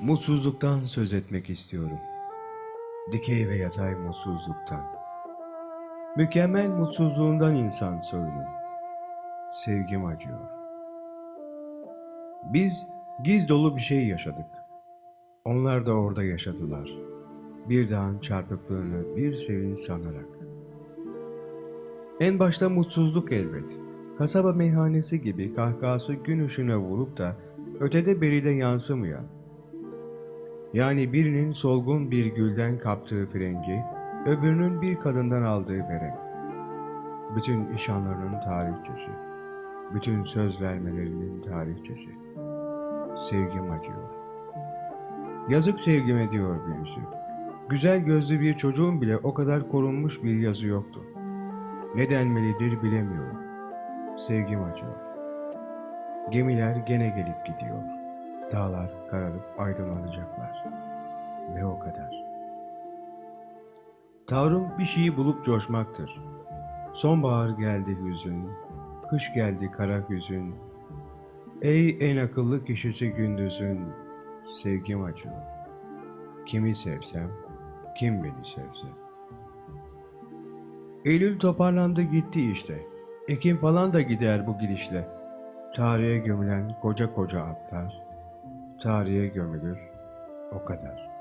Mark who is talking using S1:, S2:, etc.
S1: Mutsuzluktan söz etmek istiyorum. Dikey ve yatay mutsuzluktan. Mükemmel mutsuzluğundan insan soyunun. Sevgim acıyor. Biz giz dolu bir şey yaşadık. Onlar da orada yaşadılar. Bir dağın çarpıklığını bir sevinç sanarak. En başta mutsuzluk elbet. Kasaba meyhanesi gibi kahkahası gün ışığına vurup da ötede beride yansımayan. Yani birinin solgun bir gülden kaptığı frengi, öbürünün bir kadından aldığı verem. Bütün iş anlarının tarihçesi. Bütün söz vermelerinin tarihçesi. Sevgim acıyor. Yazık sevgime diyor birisi. Güzel gözlü bir çocuğun bile o kadar korunmuş bir yazı yoktu. Ne denmelidir bilemiyorum. Sevgim acıyor. Gemiler gene gelip gidiyor. Dağlar kararıp aydınlanacaklar. Ve o kadar. Tavrım bir şeyi bulup coşmaktır. Sonbahar geldi hüzün, kış geldi kara hüzün. Ey en akıllı kişisi gündüzün, sevgim acıyor. Kimi sevsem, kim beni sevse. Eylül toparlandı gitti işte. Ekim falan da gider bu gidişle. Tarihe gömülen koca koca atlar, tarihe gömülür o kadar.